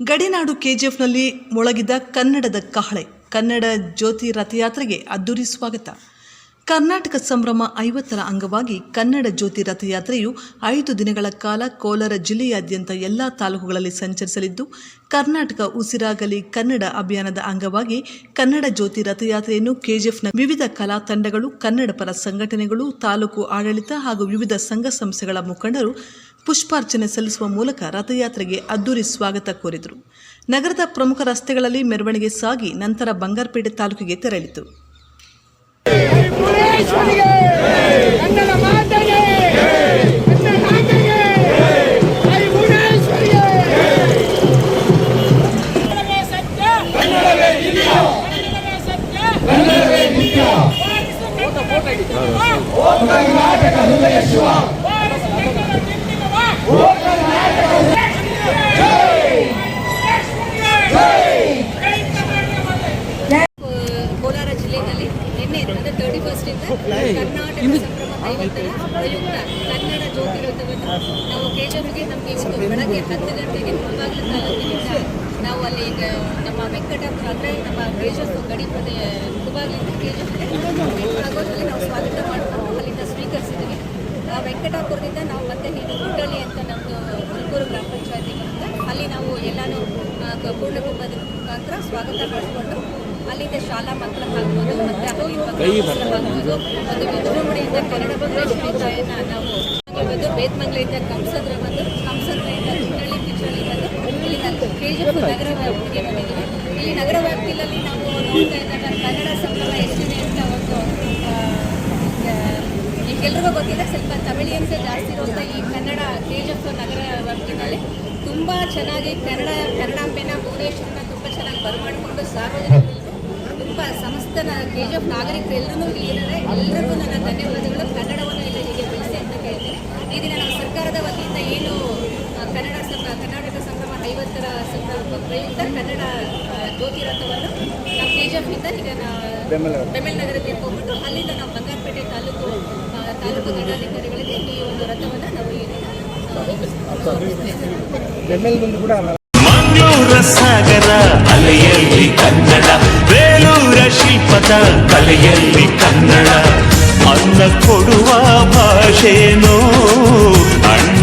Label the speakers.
Speaker 1: ಗಡಿನಾಡು ಕೆಜಿಎಫ್ನಲ್ಲಿ ಮೊಳಗಿದ ಕನ್ನಡದ ಕಹಳೆ, ಕನ್ನಡ ಜ್ಯೋತಿ ರಥಯಾತ್ರೆಗೆ ಅದ್ದೂರಿ ಸ್ವಾಗತ. ಕರ್ನಾಟಕ ಸಂಭ್ರಮ ಐವತ್ತರ ಅಂಗವಾಗಿ ಕನ್ನಡ ಜ್ಯೋತಿ ರಥಯಾತ್ರೆಯು ಐದು ದಿನಗಳ ಕಾಲ ಕೋಲಾರ ಜಿಲ್ಲೆಯಾದ್ಯಂತ ಎಲ್ಲ ತಾಲೂಕುಗಳಲ್ಲಿ ಸಂಚರಿಸಲಿದ್ದು, ಕರ್ನಾಟಕ ಉಸಿರಾಗಲಿ ಕನ್ನಡ ಅಭಿಯಾನದ ಅಂಗವಾಗಿ ಕನ್ನಡ ಜ್ಯೋತಿ ರಥಯಾತ್ರೆಯನ್ನು ಕೆಜಿಎಫ್ನ ವಿವಿಧ ಕಲಾ ತಂಡಗಳು ಕನ್ನಡ ಪರ ಸಂಘಟನೆಗಳು, ತಾಲೂಕು ಆಡಳಿತ ಹಾಗೂ ವಿವಿಧ ಸಂಘ ಸಂಸ್ಥೆಗಳ ಮುಖಂಡರು ಪುಷ್ಪಾರ್ಚನೆ ಸಲ್ಲಿಸುವ ಮೂಲಕ ರಥಯಾತ್ರೆಗೆ ಅದ್ದೂರಿ ಸ್ವಾಗತ ಕೋರಿದರು ನಗರದ ಪ್ರಮುಖ ರಸ್ತೆಗಳಲ್ಲಿ ಮೆರವಣಿಗೆ ಸಾಗಿ ನಂತರ ಬಂಗಾರಪೇಟೆ ತಾಲೂಕಿಗೆ ತೆರಳಿತು
Speaker 2: ಶಿವ ಕನ್ನಡ ತಿಂತಿರುವ ಓ ಕರ್ನಾಟಕ
Speaker 3: ಕೋಲಾರ ಜಿಲ್ಲೆಯಲ್ಲಿ ನಿನ್ನೆ ಅಂದರೆ ತರ್ಟಿ ಫಸ್ಟ್ ಇಂದ ಕರ್ನಾಟಕ ಸಂಭ್ರಮ ಪ್ರಯುಕ್ತ ಕನ್ನಡ ಜ್ಯೋತಿ ರಥವನ್ನು ನಾವು ಕೇಜರ್ಗೆ ನಮಗೆ ಇವತ್ತು ಬೆಳಗ್ಗೆ ಹತ್ತು ಗಂಟೆಗೆ ಮುಂಬಾಗಿಲು ತಾಲೂಕಿನಿಂದ ನಾವು ಅಲ್ಲಿ ಈಗ ನಮ್ಮ ವೆಂಕಟಾಪುರ ಅಂದರೆ ನಮ್ಮ ಕೇಜಸ್ ಗಡಿ ಪ್ರದೇಶ ಮುಂಬಾಗಿಲಿಂದ ಆಗೋದ್ರಲ್ಲಿ ನಾವು ಸ್ವಾಗತ ಆ ವೆಂಕಟಾಪುರದಿಂದ ನಾವು ಮತ್ತೆ ಇಲ್ಲಿ ಗುಡ್ಡಳ್ಳಿ ಅಂತ ನಮ್ಮದು ಹುಲ್ಕೂರು ಗ್ರಾಮ ಪಂಚಾಯತಿ ಬರುತ್ತೆ ಅಲ್ಲಿ ನಾವು ಎಲ್ಲಾನು ಆ, ಕ- ಪೂರ್ಣ ಕುಂಭದ ಮುಖಾಂತರ ಸ್ವಾಗತ ಮಾಡಿಕೊಂಡು ಅಲ್ಲಿಂದ ಶಾಲಾ ಮಕ್ಕಳ ಆಗ್ಬೋದು ಮತ್ತೆ ಅಲ್ಲಿ ಆಗ್ಬೋದು ಒಂದು ವಿಜೃಂಭಣೆಯಿಂದ ಕನ್ನಡ ತಾಯಿನ ನಾವು ಬಂದು ಬೇತ್ಮಂಗ್ಲಿಂದ ಕಂಸದ್ರ ಬಂದು ಕಂಸದ್ರಿಂದ ಗುಡ್ಡಳ್ಳಿ ಕಿಚ್ಚಳ್ಳಿ ಬಂದು ಇಲ್ಲಿ ಕೆ ಜಿ ಎಫ್ ನಗರ ವ್ಯಾಪ್ತಿಗೆ ಬಂದಿದ್ದೀವಿ. ಇಲ್ಲಿ ನಗರ ವ್ಯಾಪ್ತಿಯಲ್ಲಿ ನಾವು ನೋಡ್ತಾ ಇದ್ದಾಗ ಕನ್ನಡ ಸಂಭ್ರಮ ಎಷ್ಟಿದೆ ಅಂತ ಒಂದು ನಿಮ್ಗೆಲ್ರಿಗೂ ಗೊತ್ತಿದೆ ಸ್ವಲ್ಪ ತಮಿಳಿಯನ್ಸೇ ಜಾಸ್ತಿ ಇರುವಂಥ ಈ ಕನ್ನಡ ಕೆ ಜಿ ಎಫ್ ನಗರ ವ್ಯಾಪ್ತಿನಲ್ಲಿ ತುಂಬ ಚೆನ್ನಾಗಿ ಕನ್ನಡ ಕನ್ನಡಾಂಬೆನ ಭುವನೇಶ್ವರನ ತುಂಬ ಚೆನ್ನಾಗಿ ಬರಮಾಡಿಕೊಂಡು ಸಾರ್ವಜನಿಕರು ತುಂಬ ಸಮಸ್ತ ಕೆ ಜಿ ಎಫ್ ನಾಗರಿಕರು ಎಲ್ಲರೂ ಇಲ್ಲಿದ್ದಾರೆ ಎಲ್ಲರಿಗೂ ನನ್ನ ಧನ್ಯವಾದಗಳು. ಕನ್ನಡವನ್ನು ಇಲ್ಲಿ ಹೀಗೆ ಬೆಳೆಸಿ ಅಂತ ಕೇಳ್ತೀನಿ. ಈ ದಿನ ನಮ್ಮ ಸರ್ಕಾರದ ವತಿಯಿಂದ ಏನು ಕನ್ನಡ ಸಂಭ್ರ ಕರ್ನಾಟಕ ಸಂಭ್ರಮ ಐವತ್ತರ ಸಂಭ್ರಮ ಪ್ರಯುಕ್ತ ಕನ್ನಡ ಜ್ಯೋತಿ ರಥವನ್ನು ನಾವು ಕೆ ಜಿ ಎಫ್ನಿಂದ ಈಗ ತಮಿಳ್ನಗರಕ್ಕೆ ನಗರಕ್ಕೆ ಹೋಗ್ಬಿಟ್ಟು ಅಲ್ಲಿಂದ ನಾವು ಬಂಗಾರಪೇಟೆ ತಾಲೂಕು ತಾಲೂಕು ದಂಡಾಧಿಕಾರಿಗಳಿಗೆ ಈ ಒಂದು ರಥವನ್ನು ನಾವು ಈ ದಿನ ಆ, ಒಪ್ಪಿಸ್ತೇವೆ.
Speaker 4: ಮಂಗಳೂರ ಸಾಗರ ಅಲೆಯಲ್ಲಿ ಕನ್ನಡ ಬೇಲೂರ ಶಿಲ್ಪದ ಕಲೆಯಲ್ಲಿ ಕನ್ನಡ ಅನ್ನ ಕೊಡುವ ಭಾಷೆನೋ ಅಣ್ಣ